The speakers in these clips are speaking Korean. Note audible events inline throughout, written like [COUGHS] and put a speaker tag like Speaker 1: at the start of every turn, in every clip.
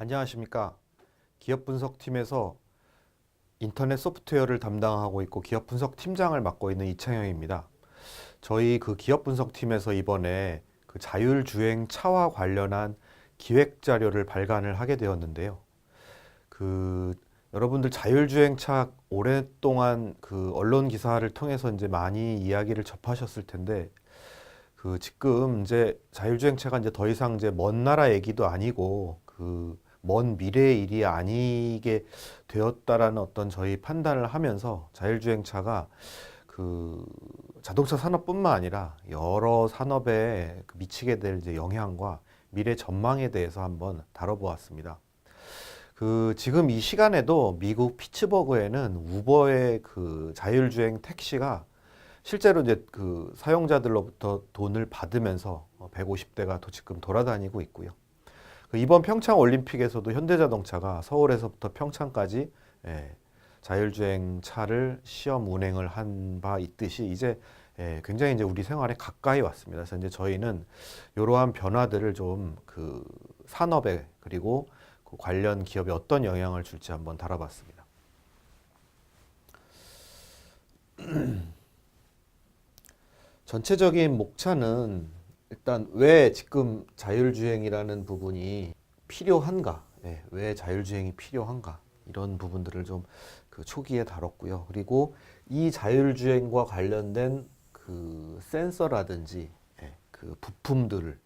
Speaker 1: 안녕하십니까. 기업 분석팀에서 인터넷 소프트웨어를 담당하고 있고 기업 분석 팀장을 맡고 있는 이창영입니다. 저희 그 기업 분석팀에서 이번에 그 자율주행 차와 관련한 기획 자료를 발간을 하게 되었는데요. 그 여러분들 자율주행 차 오랫동안 그 언론 기사를 통해서 이제 많이 이야기를 접하셨을 텐데 그 지금 이제 자율주행 차가 이제 더 이상 이제 먼 나라 얘기도 아니고 그 먼 미래의 일이 아니게 되었다라는 어떤 저희 판단을 하면서 자율주행차가 그 자동차 산업뿐만 아니라 여러 산업에 그 미치게 될 이제 영향과 미래 전망에 대해서 한번 다뤄보았습니다. 그 지금 이 시간에도 미국 피츠버그에는 우버의 그 자율주행 택시가 실제로 이제 그 사용자들로부터 돈을 받으면서 150대가 도 지금 돌아다니고 있고요. 그 이번 평창 올림픽에서도 현대자동차가 서울에서부터 평창까지 예, 자율주행 차를 시험 운행을 한 바 있듯이 이제 예, 굉장히 이제 우리 생활에 가까이 왔습니다. 그래서 이제 저희는 이러한 변화들을 좀 그 산업에 그리고 그 관련 기업에 어떤 영향을 줄지 한번 다뤄봤습니다. [CLEARS THROAT] 전체적인 목차는 일단 왜 지금 자율주행이라는 부분이 필요한가, 예, 왜 자율주행이 필요한가 이런 부분들을 좀 그 초기에 다뤘고요. 그리고 이 자율주행과 관련된 그 센서라든지 예, 그 부품들을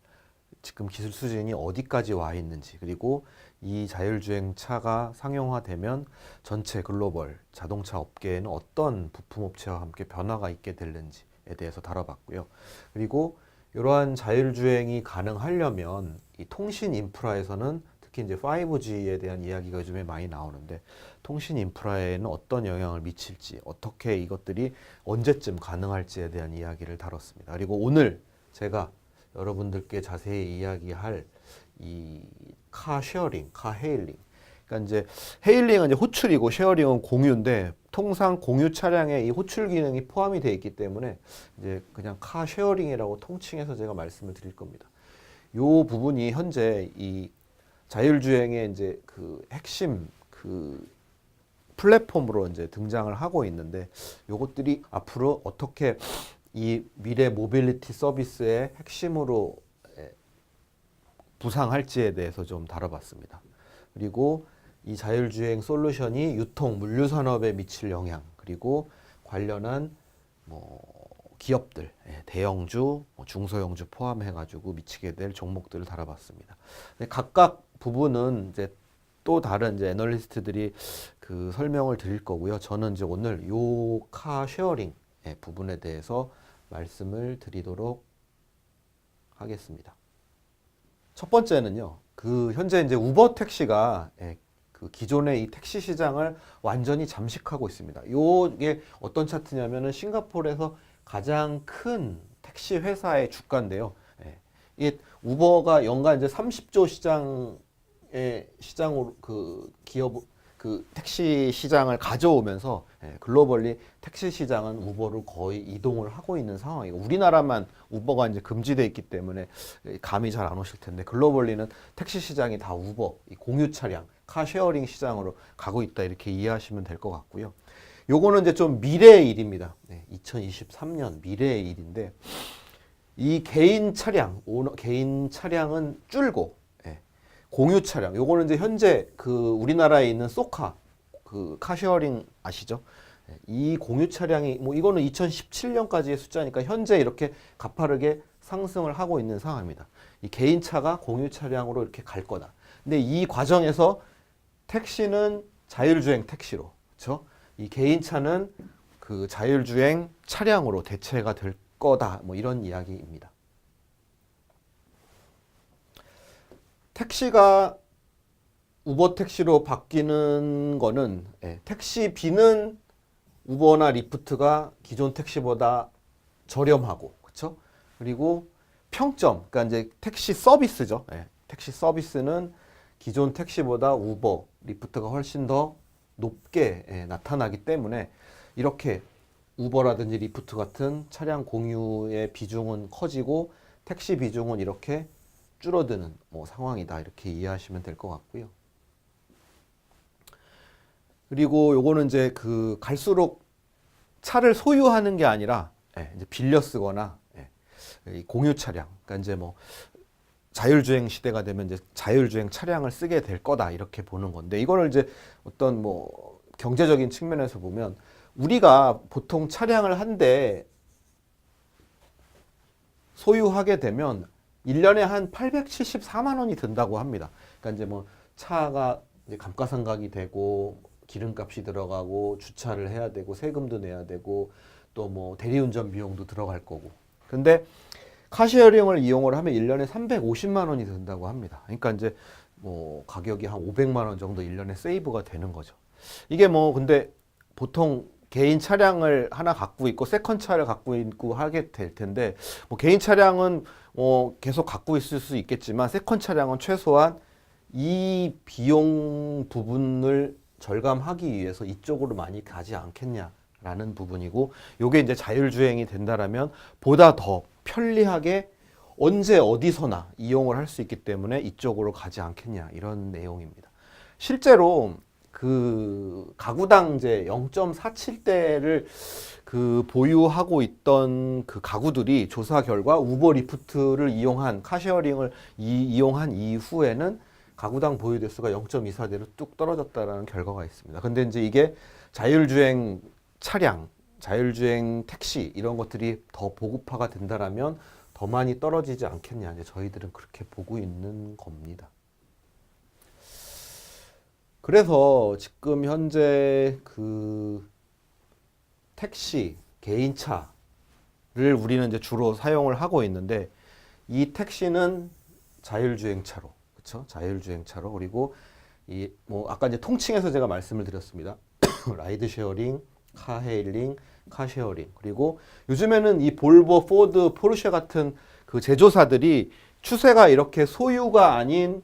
Speaker 1: 지금 기술 수준이 어디까지 와 있는지 그리고 이 자율주행 차가 상용화되면 전체 글로벌 자동차 업계에는 어떤 부품 업체와 함께 변화가 있게 될는지에 대해서 다뤄봤고요. 그리고 이러한 자율주행이 가능하려면 이 통신 인프라에서는 특히 이제 5G에 대한 이야기가 요즘에 많이 나오는데 통신 인프라에는 어떤 영향을 미칠지 어떻게 이것들이 언제쯤 가능할지에 대한 이야기를 다뤘습니다. 그리고 오늘 제가 여러분들께 자세히 이야기할 이 카쉐어링, 카헤일링. 그러니까 이제 헤일링은 이제 호출이고 쉐어링은 공유인데 통상 공유 차량에 이 호출 기능이 포함이 되어 있기 때문에 이제 그냥 카 쉐어링이라고 통칭해서 제가 말씀을 드릴 겁니다. 요 부분이 현재 이 자율주행의 이제 그 핵심 그 플랫폼으로 이제 등장을 하고 있는데 요것들이 앞으로 어떻게 이 미래 모빌리티 서비스의 핵심으로 에, 부상할지에 대해서 좀 다뤄봤습니다. 그리고 이 자율주행 솔루션이 유통 물류 산업에 미칠 영향 그리고 관련한 뭐 기업들 예, 대형주 뭐 중소형주 포함해 가지고 미치게 될 종목들을 다뤄봤습니다. 각각 부분은 이제 또 다른 이제 애널리스트들이 그 설명을 드릴 거고요. 저는 이제 오늘 요 카 쉐어링 예, 부분에 대해서 말씀을 드리도록 하겠습니다. 첫 번째는요. 그 현재 이제 우버 택시가 예, 그 기존의 이 택시 시장을 완전히 잠식하고 있습니다. 요게 어떤 차트냐면은 싱가포르에서 가장 큰 택시 회사의 주가인데요. 예, 이 우버가 연간 이제 30조 시장의 시장으로 그 기업 그 택시 시장을 가져오면서 예, 글로벌리 택시 시장은 우버를 거의 이동을 하고 있는 상황이고 우리나라만 우버가 이제 금지돼 있기 때문에 감이 잘 안 오실 텐데 글로벌리는 택시 시장이 다 우버 이 공유 차량 카쉐어링 시장으로 가고 있다 이렇게 이해하시면 될 것 같고요. 요거는 이제 좀 미래의 일입니다. 네, 2023년 미래의 일인데 이 개인 차량 오너 개인 차량은 줄고 예, 공유 차량 요거는 이제 현재 그 우리나라에 있는 소카 그 카쉐어링 아시죠? 예, 이 공유 차량이 뭐 이거는 2017년까지의 숫자니까 현재 이렇게 가파르게 상승을 하고 있는 상황입니다. 이 개인 차가 공유 차량으로 이렇게 갈 거다. 근데 이 과정에서 택시는 자율주행 택시로, 그렇죠? 이 개인 차는 그 자율주행 차량으로 대체가 될 거다. 뭐 이런 이야기입니다. 택시가 우버 택시로 바뀌는 거는 예, 택시비는 우버나 리프트가 기존 택시보다 저렴하고 그렇죠? 그리고 평점, 그러니까 이제 택시 서비스죠. 예, 택시 서비스는 기존 택시보다 우버, 리프트가 훨씬 더 높게 예, 나타나기 때문에 이렇게 우버라든지 리프트 같은 차량 공유의 비중은 커지고 택시 비중은 이렇게 줄어드는 뭐 상황이다 이렇게 이해하시면 될 것 같고요. 그리고 요거는 이제 그 갈수록 차를 소유하는 게 아니라 예, 이제 빌려 쓰거나 예, 이 공유 차량, 그러니까 이제 뭐 자율주행 시대가 되면 이제 자율주행 차량을 쓰게 될 거다 이렇게 보는 건데 이거를 이제 어떤 뭐 경제적인 측면에서 보면 우리가 보통 차량을 한 대 소유하게 되면 1년에 한 874만 원이 든다고 합니다. 그러니까 이제 뭐 차가 이제 감가상각이 되고 기름값이 들어가고 주차를 해야 되고 세금도 내야 되고 또 뭐 대리운전 비용도 들어갈 거고. 근데 카쉐어링을 이용을 하면 1년에 350만 원이 든다고 합니다. 그러니까 이제 뭐 가격이 한 500만 원 정도 1년에 세이브가 되는 거죠. 이게 뭐 근데 보통 개인 차량을 하나 갖고 있고 세컨 차를 갖고 있고 하게 될 텐데 뭐 개인 차량은 어 계속 갖고 있을 수 있겠지만 세컨 차량은 최소한 이 비용 부분을 절감하기 위해서 이쪽으로 많이 가지 않겠냐라는 부분이고 요게 이제 자율주행이 된다라면 보다 더 편리하게 언제 어디서나 이용을 할 수 있기 때문에 이쪽으로 가지 않겠냐 이런 내용입니다. 실제로 그 가구당 이제 0.47대를 그 보유하고 있던 그 가구들이 조사 결과 우버 리프트를 이용한 카쉐어링을 이, 이용한 이후에는 가구당 보유 대수가 0.24대로 뚝 떨어졌다라는 결과가 있습니다. 근데 이제 이게 자율주행 차량, 자율주행 택시 이런 것들이 더 보급화가 된다라면 더 많이 떨어지지 않겠냐. 이제 저희들은 그렇게 보고 있는 겁니다. 그래서 지금 현재 그 택시, 개인차를 우리는 이제 주로 사용을 하고 있는데 이 택시는 자율주행차로, 그렇죠? 자율주행차로 그리고 이 뭐 아까 이제 통칭해서 제가 말씀을 드렸습니다. [COUGHS] 라이드 쉐어링, 카헤일링, 카쉐어링 그리고 요즘에는 이 볼보, 포드, 포르쉐 같은 그 제조사들이 추세가 이렇게 소유가 아닌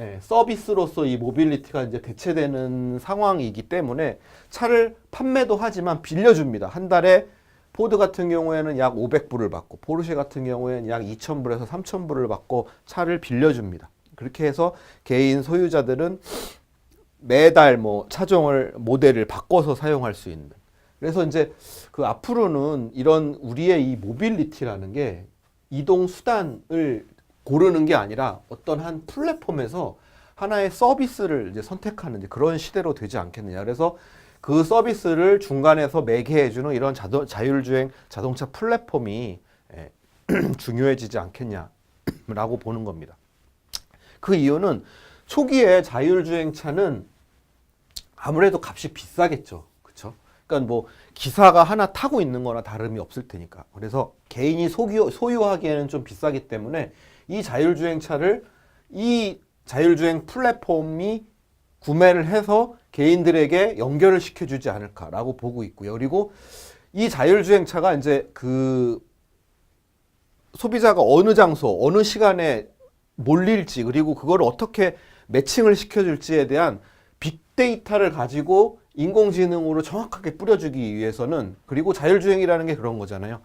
Speaker 1: 예, 서비스로서 이 모빌리티가 이제 대체되는 상황이기 때문에 차를 판매도 하지만 빌려줍니다. 한 달에 포드 같은 경우에는 약 500불을 받고 포르쉐 같은 경우에는 약 2,000불에서 3,000불을 받고 차를 빌려줍니다. 그렇게 해서 개인 소유자들은 매달 뭐 차종을 모델을 바꿔서 사용할 수 있는. 그래서 이제 그 앞으로는 이런 우리의 이 모빌리티라는 게 이동 수단을 고르는 게 아니라 어떤 한 플랫폼에서 하나의 서비스를 이제 선택하는 이제 그런 시대로 되지 않겠느냐. 그래서 그 서비스를 중간에서 매개해주는 이런 자동, 자율주행 자동차 플랫폼이 예, [CLEARS THROAT] 중요해지지 않겠냐라고 보는 겁니다. 그 이유는 초기에 자율주행차는 아무래도 값이 비싸겠죠. 그렇죠? 그러니까 뭐 기사가 하나 타고 있는 거나 다름이 없을 테니까. 그래서 개인이 소유, 소유하기에는 좀 비싸기 때문에 이 자율주행차를 이 자율주행 플랫폼이 구매를 해서 개인들에게 연결을 시켜주지 않을까라고 보고 있고요. 그리고 이 자율주행차가 이제 그 소비자가 어느 장소, 어느 시간에 몰릴지, 그리고 그걸 어떻게 매칭을 시켜줄지에 대한 빅데이터를 가지고 인공지능으로 정확하게 뿌려주기 위해서는, 그리고 자율주행이라는 게 그런 거잖아요.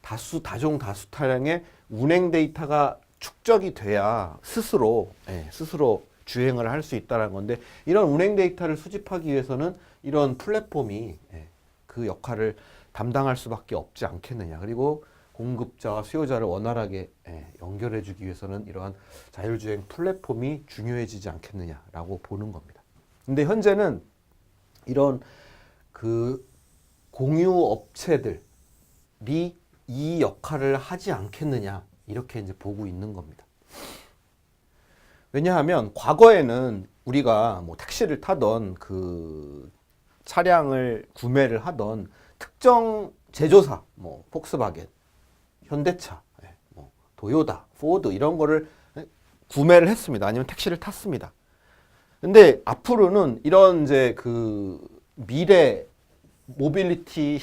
Speaker 1: 다수, 다종, 다수 차량의 운행 데이터가 축적이 돼야 스스로, 예, 스스로 주행을 할 수 있다는 건데, 이런 운행 데이터를 수집하기 위해서는 이런 플랫폼이 예, 그 역할을 담당할 수밖에 없지 않겠느냐. 그리고 공급자와 수요자를 원활하게 예, 연결해주기 위해서는 이러한 자율주행 플랫폼이 중요해지지 않겠느냐라고 보는 겁니다. 근데 현재는 이런 그 공유 업체들이 이 역할을 하지 않겠느냐 이렇게 이제 보고 있는 겁니다. 왜냐하면 과거에는 우리가 뭐 택시를 타던 그 차량을 구매를 하던 특정 제조사, 뭐 폭스바겐, 현대차, 예, 뭐 도요다, 포드 이런 거를 구매를 했습니다. 아니면 택시를 탔습니다. 근데 앞으로는 이런 이제 그 미래 모빌리티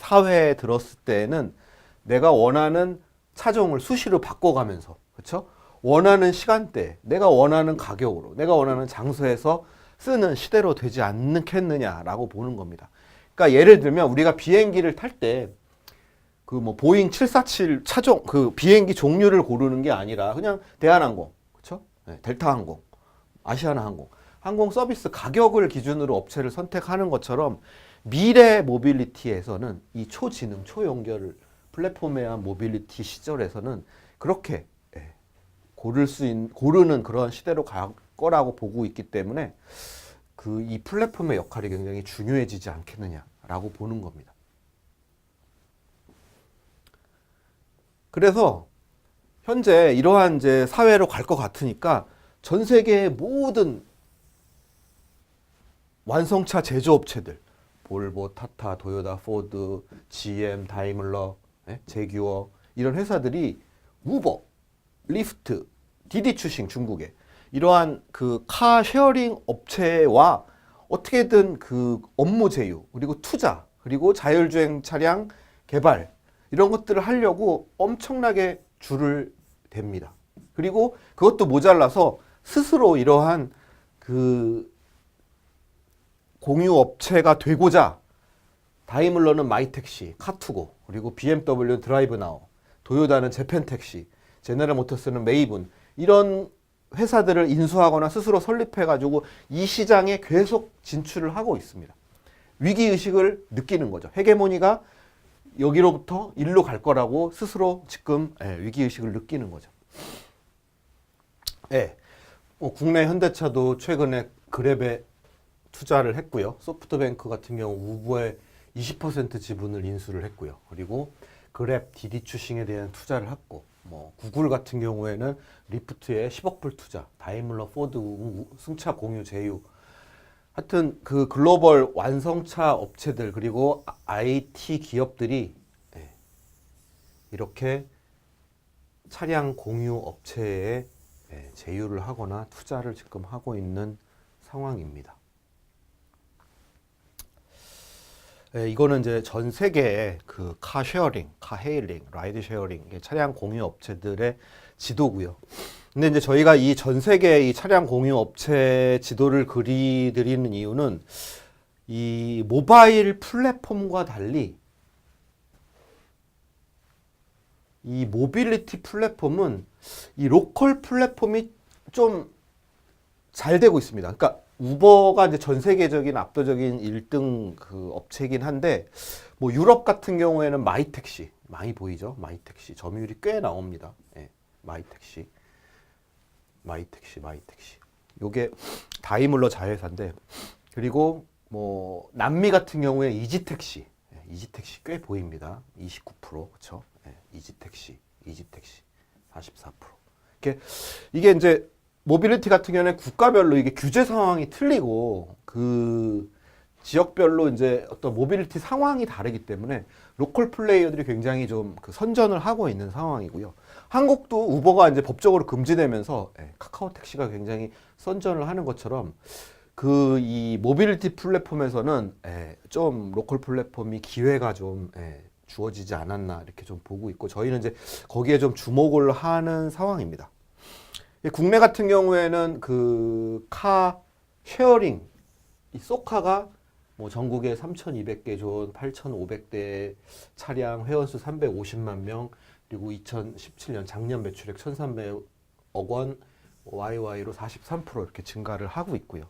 Speaker 1: 사회에 들었을 때는 내가 원하는 차종을 수시로 바꿔가면서 그렇죠? 원하는 시간대, 내가 원하는 가격으로, 내가 원하는 장소에서 쓰는 시대로 되지 않겠느냐라고 보는 겁니다. 그러니까 예를 들면 우리가 비행기를 탈 때 그 뭐 보잉 747 차종 그 비행기 종류를 고르는 게 아니라 그냥 대한항공, 그렇죠? 네, 델타항공, 아시아나항공 항공 서비스 가격을 기준으로 업체를 선택하는 것처럼 미래 모빌리티에서는 이 초지능, 초연결 플랫폼에 의한 모빌리티 시절에서는 그렇게 예, 고를 수 있는 고르는 그런 시대로 갈 거라고 보고 있기 때문에 그 이 플랫폼의 역할이 굉장히 중요해지지 않겠느냐라고 보는 겁니다. 그래서 현재 이러한 이제 사회로 갈 것 같으니까 전 세계의 모든 완성차 제조업체들 볼보, 타타, 도요타, 포드, GM, 다이물러, 예? 제규어 이런 회사들이 우버, 리프트, 디디추싱 중국에 이러한 그 카 쉐어링 업체와 어떻게든 그 업무 제휴 그리고 투자 그리고 자율주행 차량 개발 이런 것들을 하려고 엄청나게 줄을 댑니다. 그리고 그것도 모자라서 스스로 이러한 그 공유 업체가 되고자 다이물러는 마이택시, 카투고, 그리고 BMW는 드라이브 나우, 도요다는 재팬 택시, 제너럴 모터스는 메이븐 이런 회사들을 인수하거나 스스로 설립해 가지고 이 시장에 계속 진출을 하고 있습니다. 위기 의식을 느끼는 거죠. 헤게모니가 여기로부터 일로 갈 거라고 스스로 지금 예, 위기 의식을 느끼는 거죠. 예. 뭐 국내 현대차도 최근에 그랩에 투자를 했고요. 소프트뱅크 같은 경우 우버에 20% 지분을 인수를 했고요. 그리고 그랩 디디 추싱에 대한 투자를 했고, 뭐 구글 같은 경우에는 리프트에 10억 불 투자, 다이물러 포드 우- 승차 공유 제휴. 하여튼 그 글로벌 완성차 업체들 그리고 IT 기업들이 예, 이렇게 차량 공유 업체에 예, 제휴를 하거나 투자를 지금 하고 있는 상황입니다. 예, 이거는 이제 전 세계의 그 카쉐어링, 카헤일링, 라이드 쉐어링, 차량 공유 업체들의 지도고요. 근데 이제 저희가 이 전 세계 이 차량 공유 업체 지도를 그리 드리는 이유는 이 모바일 플랫폼과 달리 이 모빌리티 플랫폼은 이 로컬 플랫폼이 좀 잘 되고 있습니다. 그러니까 우버가 이제 전 세계적인 압도적인 1등 그 업체이긴 한데 뭐 유럽 같은 경우에는 마이택시 많이 보이죠? 마이택시 점유율이 꽤 나옵니다. 예, 마이택시, 마이택시, 마이택시. 요게 다이물러 자회사인데 그리고 뭐 남미 같은 경우에 이지택시, 예, 이지택시 꽤 보입니다. 29% 그렇죠? 예, 이지택시, 이지택시 44%. 이게 이게 이제 모빌리티 같은 경우는 국가별로 이게 규제 상황이 틀리고 그 지역별로 이제 어떤 모빌리티 상황이 다르기 때문에 로컬 플레이어들이 굉장히 좀 그 선전을 하고 있는 상황이고요. 한국도 우버가 이제 법적으로 금지되면서 예, 카카오 택시가 굉장히 선전을 하는 것처럼 그 이 모빌리티 플랫폼에서는 예, 좀 로컬 플랫폼이 기회가 좀 예, 주어지지 않았나 이렇게 좀 보고 있고 저희는 이제 거기에 좀 주목을 하는 상황입니다. 이 국내 같은 경우에는 그 카 쉐어링 이 소카가 뭐 전국에 3,200개 존, 8,500대 차량 회원수 350만 명 그리고 2017년 작년 매출액 1,300억 원 YY로 43% 이렇게 증가를 하고 있고요.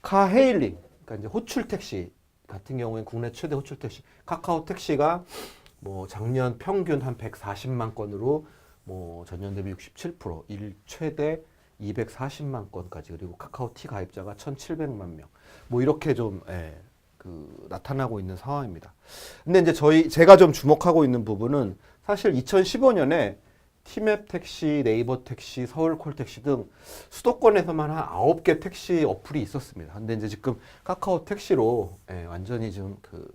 Speaker 1: 카 헤일링 그러니까 이제 호출 택시 같은 경우엔 국내 최대 호출 택시 카카오 택시가 뭐 작년 평균 한 140만 건으로 뭐 전년 대비 67%, 일 최대 240만 건까지 그리고 카카오 티 가입자가 1,700만 명. 뭐 이렇게 좀 예, 그 나타나고 있는 상황입니다. 근데 이제 저희 제가 좀 주목하고 있는 부분은 사실 2015년에 티맵 택시, 네이버 택시, 서울콜 택시 등 수도권에서만 한 9개 택시 어플이 있었습니다. 근데 이제 지금 카카오 택시로 예, 완전히 좀그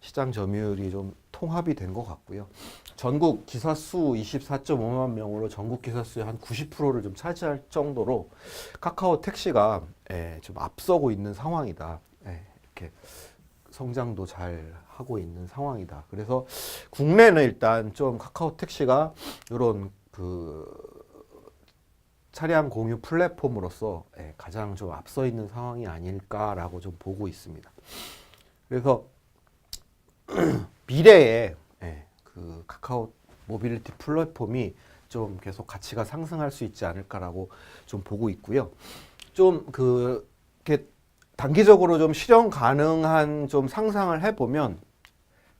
Speaker 1: 시장 점유율이 좀 통합이 된 것 같고요. 전국 기사 수 24.5만 명으로 전국 기사 수의 한 90%를 좀 차지할 정도로 카카오 택시가 예, 좀 앞서고 있는 상황이다. 예, 이렇게 성장도 잘 하고 있는 상황이다. 그래서 국내는 일단 좀 카카오 택시가 이런 그 차량 공유 플랫폼으로서 예, 가장 좀 앞서 있는 상황이 아닐까라고 좀 보고 있습니다. 그래서 [CLEARS THROAT] 미래에 예, 그 카카오 모빌리티 플랫폼이 좀 계속 가치가 상승할 수 있지 않을까라고 좀 보고 있고요. 좀그 이렇게 단기적으로 좀 실현 가능한 좀 상상을 해보면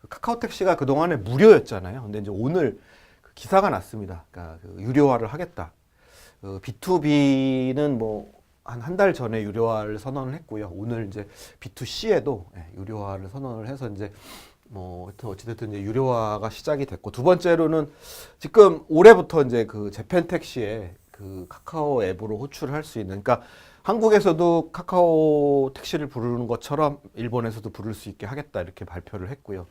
Speaker 1: 그 카카오 택시가 그 동안에 무료였잖아요. 근데 이제 오늘 그 기사가 났습니다. 그러니까 그 유료화를 하겠다. 그 B2B는 뭐 한 한 달 전에 유료화를 선언을 했고요. 오늘 이제 B2C에도 예, 유료화를 선언을 해서 이제 뭐 어찌됐든 이제 유료화가 시작이 됐고 두 번째로는 지금 올해부터 이제 그 재팬 택시에 그 카카오 앱으로 호출을 할수 있는 그러니까 한국에서도 카카오 택시를 부르는 것처럼 일본에서도 부를 수 있게 하겠다 이렇게 발표를 했고요.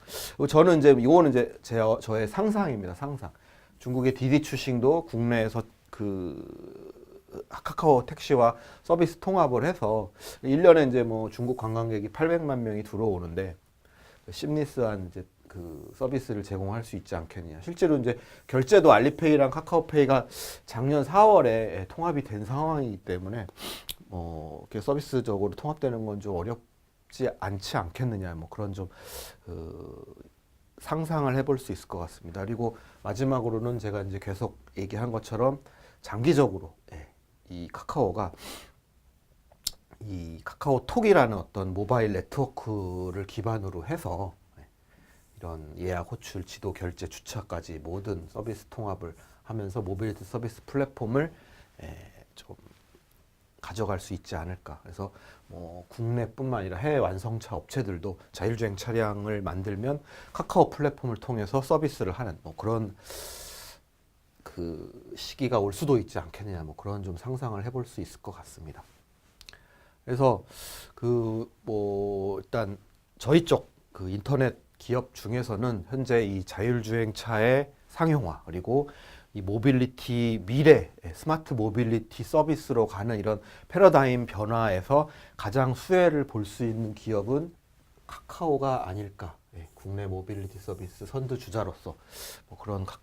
Speaker 1: 저는 이제 이거는 이제 제 저의 상상입니다. 상상. 중국의 디디 추싱도 국내에서 그 카카오 택시와 서비스 통합을 해서 1년에 이제 뭐 중국 관광객이 800만 명이 들어오는데 심리스한 이제 그 서비스를 제공할 수 있지 않겠느냐. 실제로 이제 결제도 알리페이랑 카카오페이가 작년 4월에 통합이 된 상황이기 때문에 뭐 이렇게 서비스적으로 통합되는 건 좀 어렵지 않지 않겠느냐. 뭐 그런 좀 그, 상상을 해볼 수 있을 것 같습니다. 그리고 마지막으로는 제가 이제 계속 얘기한 것처럼 장기적으로 예, 이 카카오가 이 카카오톡이라는 어떤 모바일 네트워크를 기반으로 해서 예, 이런 예약, 호출, 지도, 결제, 주차까지 모든 서비스 통합을 하면서 모빌리티 서비스 플랫폼을 예, 좀 가져갈 수 있지 않을까. 그래서 뭐 국내뿐만 아니라 해외 완성차 업체들도 자율주행 차량을 만들면 카카오 플랫폼을 통해서 서비스를 하는 뭐 그런 그 시기가 올 수도 있지 않겠느냐. 뭐 그런 좀 상상을 해볼 수 있을 것 같습니다. 그래서 그 뭐 일단 저희 쪽 그 인터넷 기업 중에서는 현재 이 자율주행차의 상용화 그리고 이 모빌리티 미래 예, 스마트 모빌리티 서비스로 가는 이런 패러다임 변화에서 가장 수혜를 볼 수 있는 기업은 카카오가 아닐까 예, 국내 모빌리티 서비스 선두 주자로서 뭐 그런 각-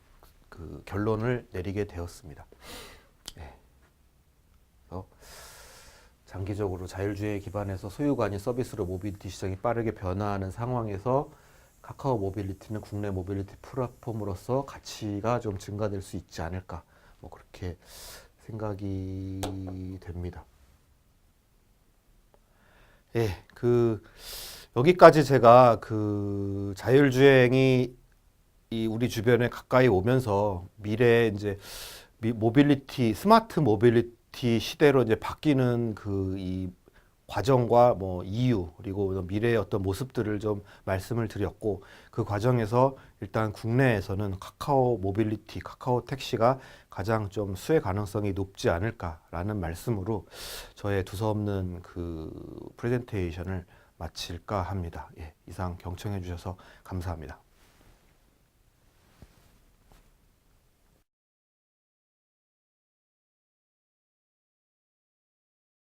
Speaker 1: 그 결론을 내리게 되었습니다. 예. 그래서 장기적으로 자율주행 기반에서 소유가 아닌 서비스로 모빌리티 시장이 빠르게 변화하는 상황에서 카카오 모빌리티는 국내 모빌리티 플랫폼으로서 가치가 좀 증가될 수 있지 않을까 뭐 그렇게 생각이 됩니다. 예, 그 여기까지 제가 그 자율주행이 이 우리 주변에 가까이 오면서 미래 이제 미- 모빌리티 스마트 모빌리티 시대로 이제 바뀌는 그 이 과정과 뭐 이유 그리고 미래의 어떤 모습들을 좀 말씀을 드렸고 그 과정에서 일단 국내에서는 카카오 모빌리티, 카카오 택시가 가장 좀 수혜 가능성이 높지 않을까라는 말씀으로 저의 두서없는 그 프레젠테이션을 마칠까 합니다. 예, 이상 경청해 주셔서 감사합니다.